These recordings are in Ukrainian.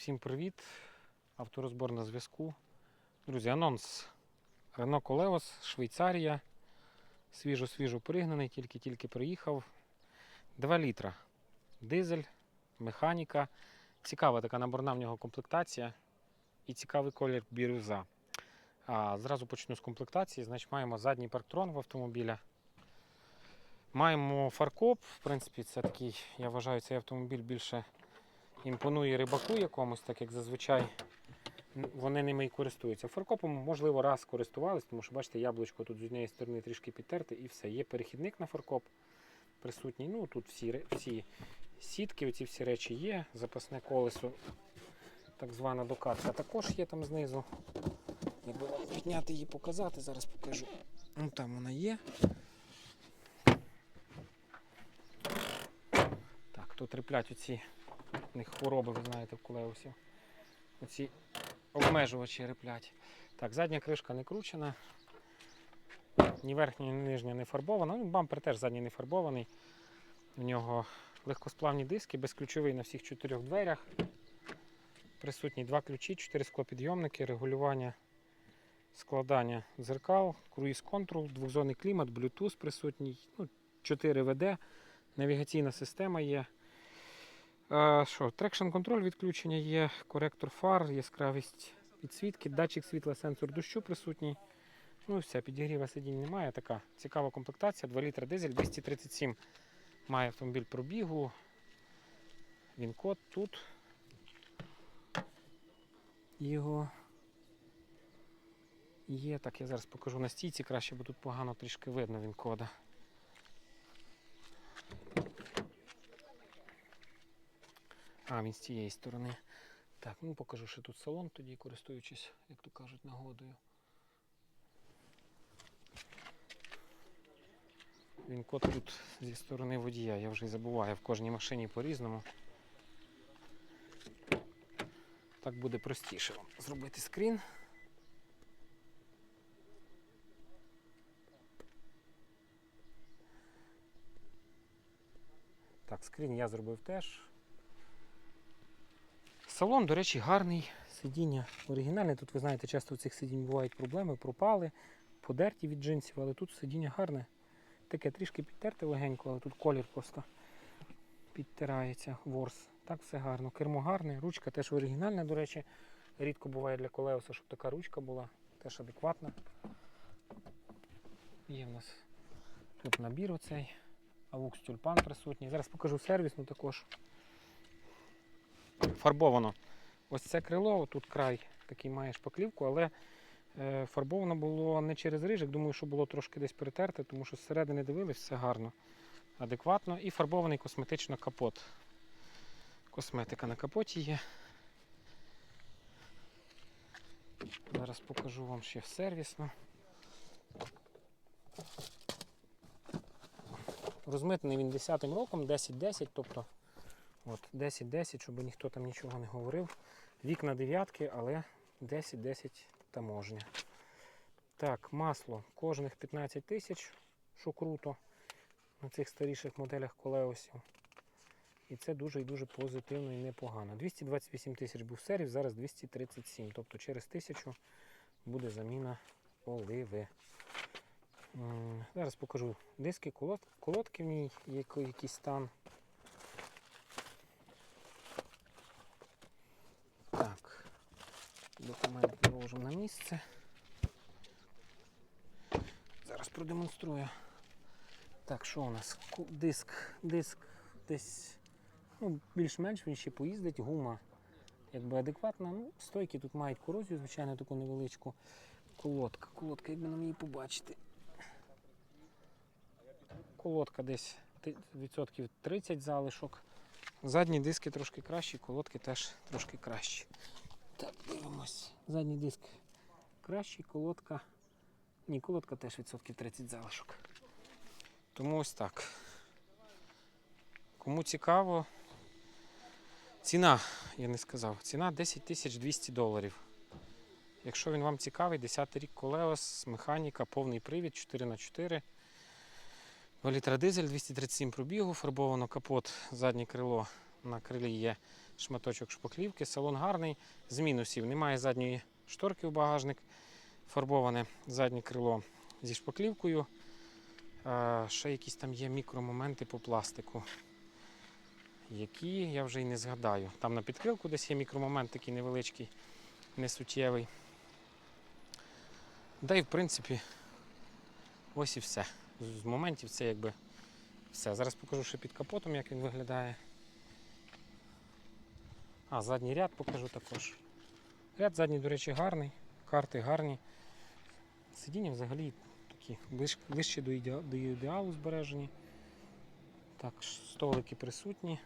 Всім привіт! Авторозбор на зв'язку. Друзі, анонс Renault Coleos, Швейцарія. Свіжо-свіжо пригнаний, тільки-тільки приїхав. 2 літра. Дизель, механіка. Цікава така наборна в нього комплектація і цікавий колір бірюза. А, зразу почну з комплектації. Значить, маємо задній парктрон в автомобіля. Маємо фаркоп. В принципі, це такий, я вважаю, цей автомобіль більше імпонує рибаку якомусь, так як зазвичай вони ними і користуються. Фаркопом, можливо, раз користувались, тому що бачите, яблучко тут з однієї сторони трішки підтерте і все. Є перехідник на фаркоп присутній. Ну тут всі, всі сітки, оці всі речі є. Запасне колесо, так звана докатка також є там знизу. Якби підняти її показати, зараз покажу. Ну там вона є. Тут реплять оці у них хвороби, ви знаєте, в колеусів. Оці обмежувачі реплять. Так, задня кришка не кручена. Ні верхня, ні нижня не фарбована. Ну, бампер теж задній не фарбований. В нього легкосплавні диски, безключовий на всіх чотирьох дверях. Присутні два ключі, чотири склопідйомники, регулювання складання дзеркал, круїз контрол, двохзонний клімат, Bluetooth присутній, ну, 4 ВД, навігаційна система є. Е, Що, трекшн контроль відключення є, коректор фар, яскравість підсвітки, датчик світла, сенсор дощу присутній. Ну і все, підігріва сидінь немає. Така цікава комплектація. 2 літра дизель, 237 має автомобіль пробігу. Він код тут. Його є. Так, я зараз покажу на стійці краще, бо тут погано трішки видно він кода. А, він з цієї сторони. Так, ну покажу ще тут салон, тоді користуючись, як то кажуть, нагодою. Він код тут зі сторони водія, я вже й забуваю, в кожній машині по-різному. Так буде простіше вам зробити скрін. Так, скрін я зробив теж. Салон, до речі, гарний. Сидіння оригінальне. Тут, ви знаєте, часто у цих сидінь бувають проблеми, пропали, подерті від джинсів, але тут сидіння гарне. Таке трішки підтерте легенько, але тут колір просто підтирається, ворс. Так все гарно. Кермо гарне, ручка теж оригінальна, до речі. Рідко буває для колеуса, щоб така ручка була, теж адекватна. Є в нас тут набір оцей. Авукс тюльпан присутній. Зараз покажу сервісну також. Фарбовано. Ось це крило, тут край такий має шпаклівку, але е, фарбовано було не через рижик. Думаю, що було трошки десь перетерте, тому що зсередини дивились, все гарно, адекватно. І фарбований косметично капот. Косметика на капоті є. Зараз покажу вам ще сервісно. Розмитний він 10 роком, 10-10, тобто от 10-10, щоб ніхто там нічого не говорив. Вікна дев'ятки, але 10-10 таможня. Так, масло кожних 15 тисяч, що круто на цих старіших моделях колеосів. І це дуже і дуже позитивно і непогано. 228 тисяч був сервіс, зараз 237. Тобто через тисячу буде заміна оливи. Зараз покажу диски, колодки в ній, який, який стан. Так, документ на місце. Зараз продемонструю. Так, що у нас? Диск, диск десь ну, більш-менш він ще поїздить, гума якби адекватна. Ну, стойки тут мають корозію, звичайно, таку невеличку. Колодка, колодка, якби нам її побачити. Колодка десь відсотків 30 залишок. Задні диски трошки кращі, колодки теж трошки кращі. Так, дивимось. Задній диск кращий, колодка. Ні, колодка теж відсотків 30 залишок. Тому ось так. Кому цікаво, ціна, я не сказав, ціна 10 тисяч 200 доларів. Якщо він вам цікавий, 10 рік колеос, механіка, повний привід 4х4. 2 літра дизель, 237 пробігу, фарбовано капот, заднє крило на крилі є шматочок шпаклівки. Салон гарний. З мінусів. Немає задньої шторки в багажник. Фарбоване заднє крило зі шпаклівкою. Ще якісь там є мікромоменти по пластику, які я вже й не згадаю. Там на підкрилку десь є мікромомент такий невеличкий, несуттєвий. Да і в принципі, ось і все. З моментів це якби все. Зараз покажу ще під капотом, як він виглядає. А, задній ряд покажу також. Ряд задній, до речі, гарний, карти гарні. Сидіння взагалі такі ближ, ближче до, ідеа, до ідеалу збережені. Так, столики присутні.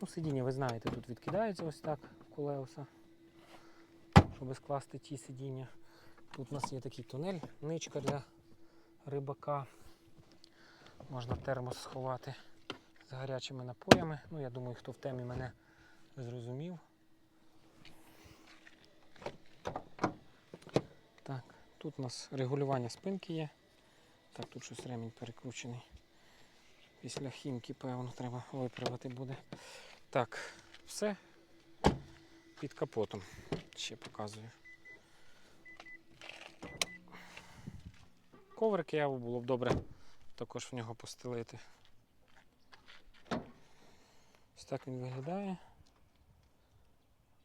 Ну, сидіння, ви знаєте, тут відкидається ось так колеса, щоб скласти ті сидіння. Тут у нас є такий тунель, ничка для рибака. Можна термос сховати з гарячими напоями. Ну, я думаю, хто в темі мене зрозумів. Так, тут у нас регулювання спинки є. Так, тут щось ремінь перекручений. Після хімки, певно, треба виправити буде. Так, все під капотом. Ще показую. Коврик яву було б добре також в нього постелити. Ось так він виглядає.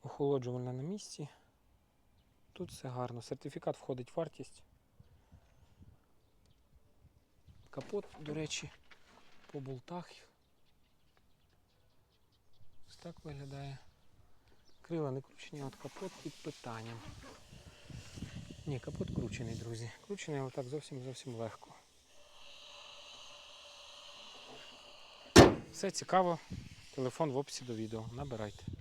Охолоджувальне на місці. Тут все гарно. Сертифікат входить в вартість. Капот, до речі, по болтах. Ось так виглядає. Крила не кручені, от капот під питанням. Ні, капот кручений, друзі. Кручений, але так зовсім зовсім легко. Все цікаво. Телефон в описі до відео. Набирайте.